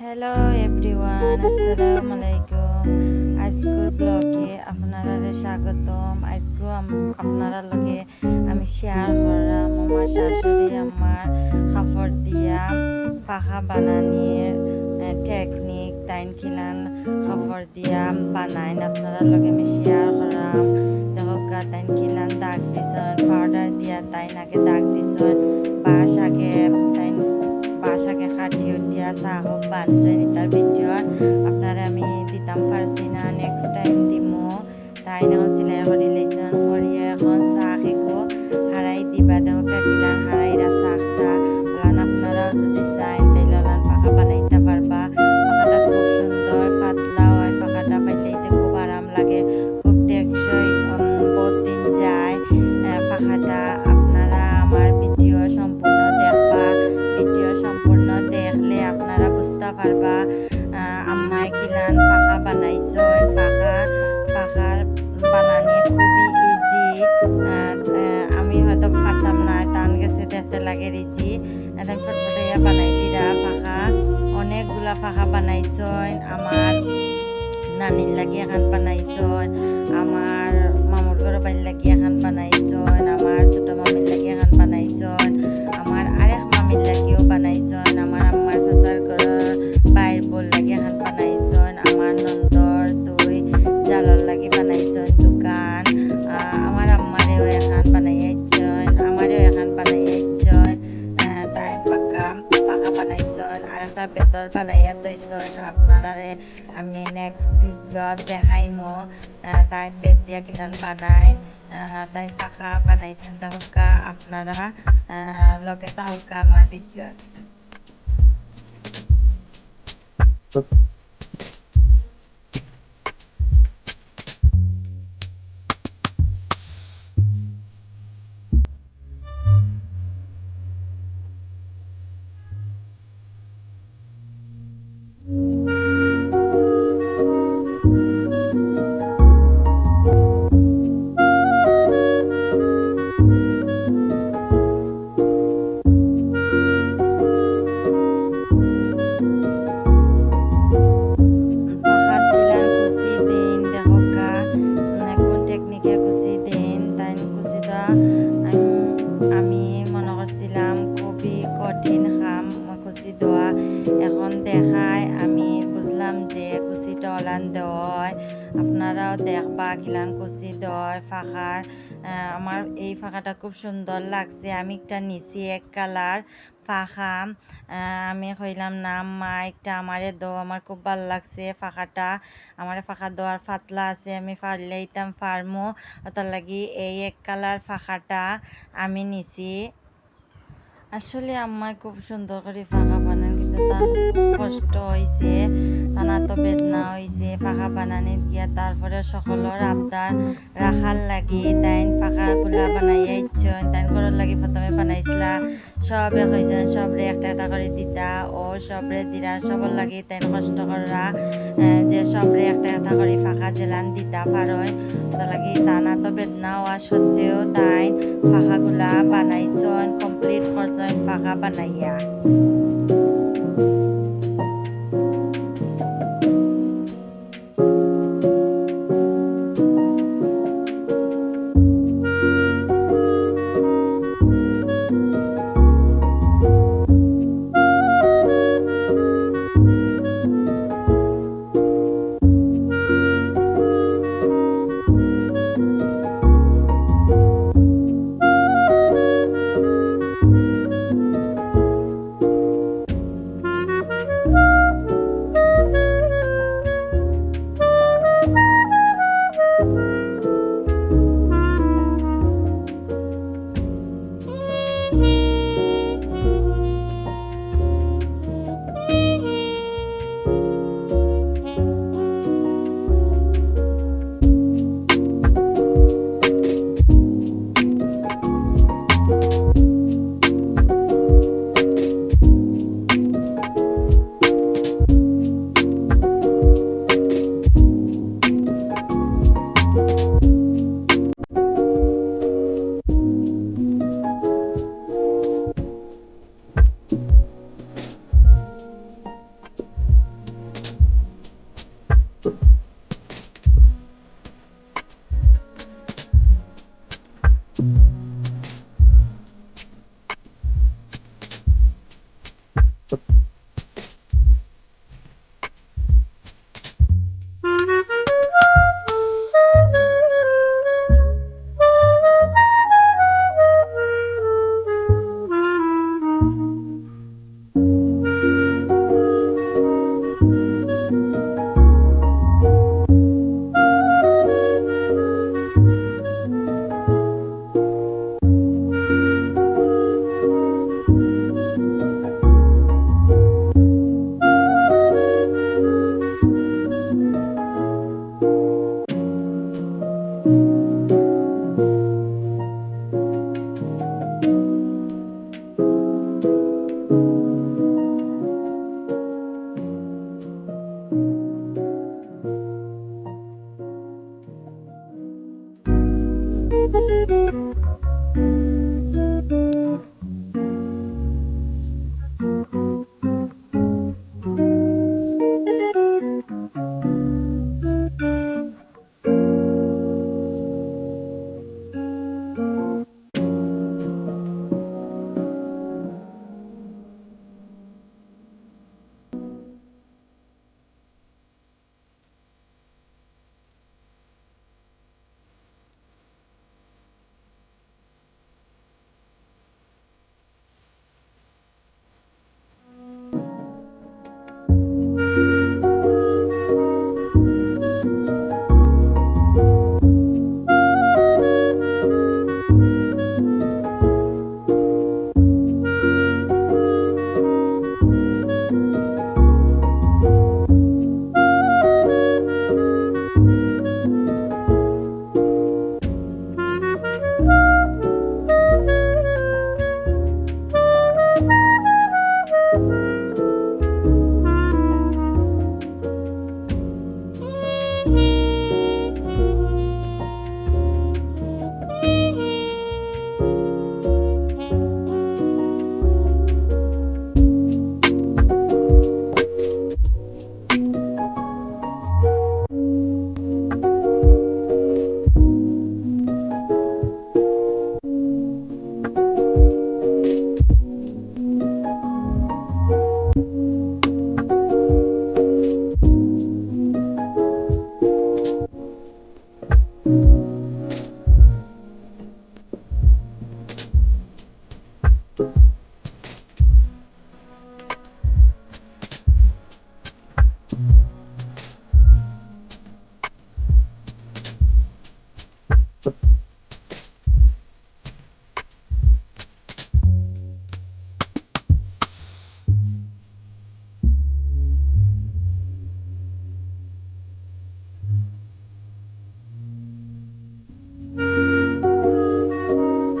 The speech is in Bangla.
হ্যালো এভরিওয়ান আসসালামু আলাইকুম আজকের ব্লগে আপনারা স্বাগতম। আজকে আপনারা লগে আমি শেয়ার করলাম। আমার শাশুড়ি আমার খাফর দিয়া পাখা বানানির টেকনিক তাইন খিলান খাফর দিয়া বানাইন। আপনারা লগে আমি শেয়ার করলাম। দেখো তাইন খিলান দাগ দিছন পাউডার দিয়া তাইন আগে দাগ দিছন। বাস আগে খাটি উঠিয়া চাহ হোক বাঞ্চই তার ভিডিও আপনারা আমি দিতাম পারছি না নেক্সট টাইম দিমো। তাই নাও চিলাই কৰি লৈছন পাখা বানাইছেন পাখার বানানি খুবই ইজি আমি হয়তো পারতাম না, টান গেছে দেখতে লাগে ইজি একদম ফটফটাইয়া বানাইলিরা পাখা। অনেকগুলা পাখা বানাইছেন আমার নানির লাগি এখন বানাইছেন আমার মামুর ঘর বাড়ির লাগি এখন বানাইছেন চালে ইয়াত দৈনিকৰ ভাৱনাৰে আমি নেক্সট দেখাইম তাইক বেদ দিয়া কিজন বানাই তাই টকা বানাইছে তাহুকা আপোনাৰ লগে তাহুকা আমাৰ বিদ্যুৎ আমি মনে করছিলাম খুবই কঠিন কাম কুচি দেওয়া এখন দেখায় আমি বুঝলাম যে কুচিটা ওলান দেওয়া হয় আপনারাও দেখবা কিলান কুচি দেওয়া হয় ফাঁকার আমার এই ফাঁকাটা খুব সুন্দর লাগছে। আমি একটা নিচি এক কালার ফাঁকা। আমি কইলাম, না, মা, একটা আমারে দো আমার খুব ভালো লাগছে ফাঁকাটা। আমার ফাঁকা দোয়ার ফাতলা আছে, আমি পারলে ইতাম ফার্মো ওটার লাগি এই এক কালার ফাঁকাটা আমি নিছি। আসলে আম্মাই খুব সুন্দর করে ফাঁকা বানান তার কষ্ট হয়েছে তানা তো বেদনা হয়েছে ফাঁকা বানানি গিয়া তারপরে সকলের আবদার রাখার লাগি, তাইন ফাঁকা গুলা বানাইয়া ইচ্ছন তাইন ঘরের লাগি প্রথমে বানাইছিলা, সবে কইছেন সবরে একটা একটা করে দিতা, ও সবরে দিরা, সবর লাগি তাইন কষ্ট করা যে সবরে একটা একটা করে ফাঁকা জেলান দিতা পারয় তার লাগি তানা তো বেদনা হওয়া সত্ত্বেও তাই ফাঁকাগুলা বানাইছন কমপ্লিট করছেন ফাঁকা বানাইয়া।